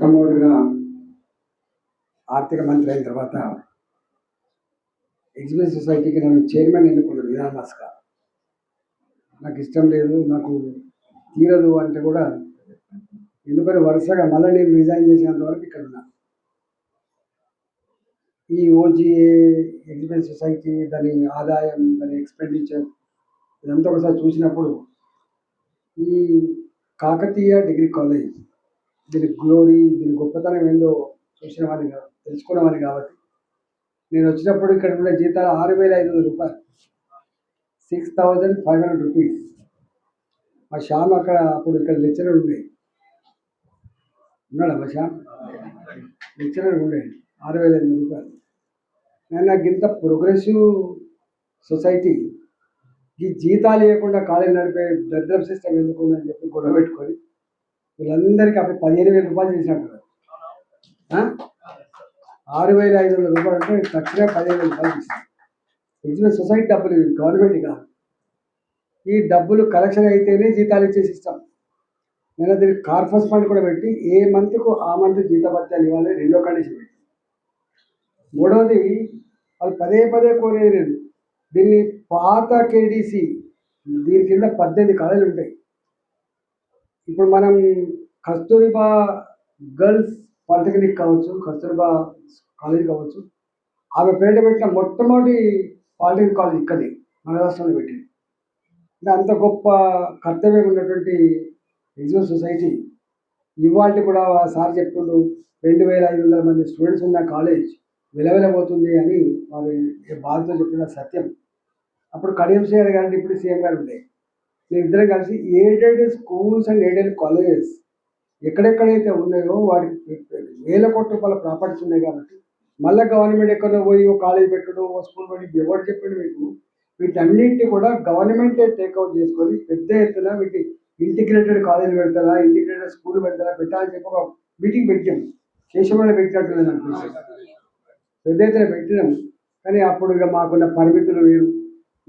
మొట్టమొదటిగా ఆర్థిక మంత్రి అయిన తర్వాత ఎగ్జిబిషన్ సొసైటీకి నేను చైర్మన్ ఎన్నుకున్నాడు విధానాస్గా నాకు ఇష్టం లేదు నాకు తీరదు అంటే కూడా ఎందుకని వరుసగా మళ్ళీ నేను రిజైన్ చేసేంత వరకు ఇక్కడ ఉన్నా. ఈ ఓజీఏ ఎగ్జిబిషన్ సొసైటీ దాని ఆదాయం దాని ఎక్స్పెండిచర్ ఇదంతా ఒకసారి చూసినప్పుడు ఈ కాకతీయ డిగ్రీ కాలేజ్ దీని గ్లోరీ దీని గొప్పతనం ఏందో చూసిన వాడిని కాదు తెలుసుకున్నవాడిని కాబట్టి. నేను వచ్చినప్పుడు ఇక్కడ ఉండే జీతాలు ఆరు వేల ఐదు వందల రూపాయలు. Six thousand five hundred rupees మా శ్యామ్ అక్కడ అప్పుడు ఇక్కడ లెక్చరర్ ఉండే. ఉన్నాడా మా శ్యామ్? లెక్చరర్ ఉండే. ఆరు వేల ఐదు వందల రూపాయలు. నేను నాకు ఇంత ప్రోగ్రెసివ్ సొసైటీ ఈ జీతాలు ఇవ్వకుండా ఖాళీ నడిపే దరిద్రం సిస్టమ్ ఎందుకు ఉందని చెప్పి గొడవ పెట్టుకొని వీళ్ళందరికీ అప్పుడు పదిహేను వేల రూపాయలు చేసినట్టు ఆరు వేల ఐదు వందల రూపాయలు అంటే తక్కువ పదిహేను వేల రూపాయలు ఇస్తాను నిజమే సొసైటీ డబ్బులు గవర్నమెంట్ కాదు. ఈ డబ్బులు కలెక్షన్ అయితేనే జీతాలు ఇచ్చేసి ఇస్తాం నేను దీనికి కార్పస్ ఫండ్ కూడా పెట్టి ఏ మంత్కు ఆ మంత్ జీతభత్యాలు ఇవ్వాలి రెండో కండిషన్ పెట్టి. మూడవది వాళ్ళు పదే పదే కోరేది నేను దీన్ని పాత కేడీసీ దీని కింద పద్దెనిమిది కాలేజీలు ఉంటాయి. ఇప్పుడు మనం కస్తూరిబా గర్ల్స్ పాలిటెక్నిక్ కావచ్చు కస్తూరిబా కాలేజ్ కావచ్చు ఆమె పేట పెట్టిన మొట్టమొదటి పాలిటెక్నిక్ కాలేజ్ ఇక్కడే మన రాష్ట్రంలో పెట్టింది. అంటే అంత గొప్ప కర్తవ్యం ఉన్నటువంటి ఎగ్జిబిట్ సొసైటీ. ఇవాళ కూడా సార్ చెప్తుండు రెండు వేల ఐదు వందల మంది స్టూడెంట్స్ ఉన్న కాలేజ్ విలవిలబోతుంది అని వారు బాధతో చెప్పిన సత్యం. అప్పుడు కడియం చేయాలి గారు ఇప్పుడు సీఎం గారు ఉండే. ఇద్దరం కలిసి aided schools and aided colleges ఎక్కడెక్కడైతే ఉన్నాయో వాటికి వేల కోట్ల రూపాయల ప్రాపర్టీస్ ఉన్నాయి కాబట్టి మళ్ళీ గవర్నమెంట్ ఎక్కడో పోయి ఓ కాలేజ్ పెట్టడం ఓ స్కూల్ పెట్టి ఎవరు చెప్పండి మీకు వీటన్నిటిని కూడా గవర్నమెంటే టేక్అవుట్ చేసుకొని పెద్ద ఎత్తున వీటి ఇంటిగ్రేటెడ్ కాలేజ్ పెడతారా ఇంటిగ్రేటెడ్ స్కూల్ పెడతారా పెట్టాలని చెప్పి ఒక మీటింగ్ పెట్టాం. శేషమైన పెట్టినట్టు లేదు పెద్ద ఎత్తున పెట్టినాం. కానీ అప్పుడు ఇక మాకున్న పరిమితులు వేరు.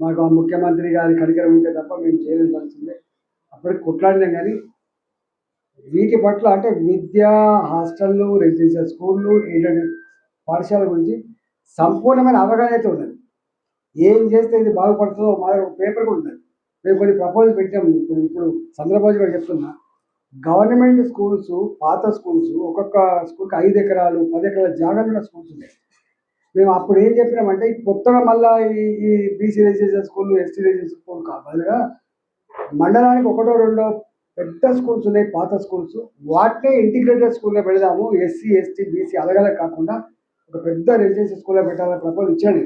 మాకు ఆ ముఖ్యమంత్రి గారి కనికరం ఉంటే తప్ప మేము చేయలేని అప్పటికి కొట్లాడినాం కానీ వీటి పట్ల అంటే విద్య హాస్టళ్ళు రెసిడెన్షియల్ స్కూళ్ళు ఎయిడెడ్ పాఠశాల గురించి సంపూర్ణమైన అవగాహన అయితే ఉన్నది. ఏం చేస్తే ఇది బాగుపడుతుందో మా ఒక పేపర్ కూడా ఉన్నది. మేము కొన్ని ప్రపోజల్ పెట్టాము ఇప్పుడు ఇప్పుడు చంద్రబాబు గారు చెప్తున్నా గవర్నమెంట్ స్కూల్స్ పాత స్కూల్స్ ఒక్కొక్క స్కూల్కి ఐదు ఎకరాలు పది ఎకరాల జాగాలు ఉన్న స్కూల్స్ ఉన్నాయి. మేము అప్పుడు ఏం చెప్పినామంటే ఈ కొత్తగా మళ్ళా ఈ ఈ BC residential school ST residential school కావాలిగా మండలానికి ఒకటో రెండో పెద్ద స్కూల్స్ ఉన్నాయి పాత స్కూల్స్. వాటినే ఇంటిగ్రేటెడ్ స్కూల్లో పెడదాము. ఎస్సీ ఎస్టీ బీసీ అలగల కాకుండా ఒక పెద్ద రెసిడెన్షియల్ స్కూల్లో పెట్టాలని ప్రపోజల్ ఇచ్చాను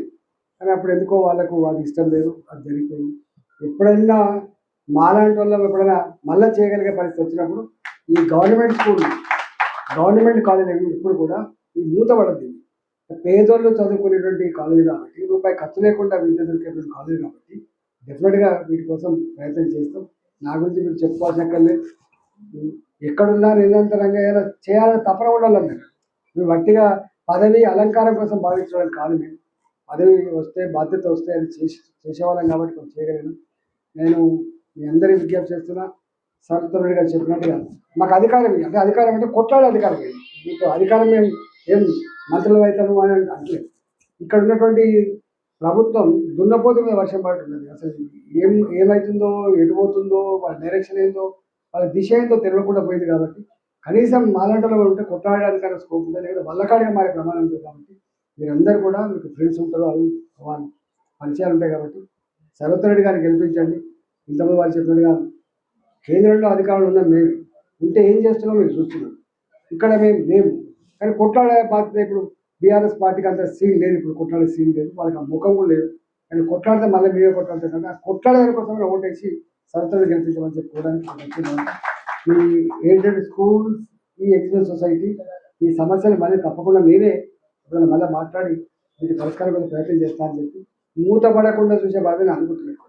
కానీ అప్పుడు ఎందుకో వాళ్ళకు అది ఇష్టం లేదు అది జరిగిపోయింది. ఎప్పుడైనా మాలాంటి వాళ్ళ ఎప్పుడైనా మళ్ళీ చేయగలిగే పరిస్థితి వచ్చినప్పుడు ఈ గవర్నమెంట్ స్కూల్ గవర్నమెంట్ కాలేజ్ ఇప్పుడు కూడా ఈ మూతపడద్ది. పేదోళ్ళు చదువుకునేటువంటి కాలేజీ కాబట్టి రూపాయి ఖర్చు లేకుండా విద్య దొరికేటువంటి కాలేజీ కాబట్టి డెఫినెట్గా వీటి కోసం ప్రయత్నం చేస్తాం. నా గురించి మీరు చెప్పుకోవాల్సిన కల్లే ఎక్కడున్నా నిరంతరంగా ఏదైనా చేయాలని తపన ఉండాలి మీరు మీరు వట్టిగా పదవి అలంకారం కోసం భావించడం కాదు మేము పదవి వస్తే బాధ్యత వస్తే అది చేసి చేసేవాళ్ళం కాబట్టి కొంచెం చేయగలను. నేను మీ అందరి విజ్ఞప్తి చేస్తున్నా. సరతరుడు గారు చెప్పినట్టుగా మాకు అధికారం అంటే అధికారం అంటే కొట్లాడే అధికారం మీకు అధికారం మేము ఏం మంత్రులు అవుతాము అని అంటే ఇక్కడ ఉన్నటువంటి ప్రభుత్వం దున్నపోతు మీద వర్షం పడుతున్నది. అసలు ఏం ఏమవుతుందో ఎటుపోతుందో వాళ్ళ డైరెక్షన్ ఏందో వాళ్ళ దిశ ఏందో తెలియకుండా పోయింది కాబట్టి కనీసం మాలంటలో ఉంటే కొట్లాడడానికి స్కోప్ ఉంటుంది లేదా వల్లకాడిగా మారే ప్రమాణం ఉంటుంది కాబట్టి మీరందరూ కూడా మీకు ఫ్రెండ్స్ ఉంటారు అవి వాళ్ళు పరిచయాలు ఉంటాయి కాబట్టి సర్వత్రెడ్డి గారిని గెలిపించండి. ఇంతమంది వాళ్ళు చెప్పినట్టుగా కేంద్రంలో అధికారులు ఉన్న మేము ఉంటే ఏం చేస్తున్నాం మీరు చూస్తున్నాం ఇక్కడ మేము మేము కానీ కొట్లాడే బాధ్యత ఇప్పుడు బీఆర్ఎస్ పార్టీకి అంత సీన్ లేదు ఇప్పుడు కొట్లాడే సీన్ లేదు. వాళ్ళకి ఆ ముఖం కూడా లేదు. కానీ కొట్లాడితే మళ్ళీ మీరే కొట్లాడతారు కానీ ఆ కొట్లాడే కోసం ఓటేసి సరస్వతి గెలిపించమని చెప్పుకోవడానికి ఈ ఎయిడెడ్ స్కూల్స్ ఈ ఎక్స్ప్రెస్ సొసైటీ ఈ సమస్యలు మళ్ళీ తప్పకుండా మీరే మళ్ళీ మాట్లాడి వీటి పరిష్కారం కోసం ప్రయత్నం చేస్తానని చెప్పి మూతపడకుండా చూసే బాధ్యత అనుకుంటున్నాను.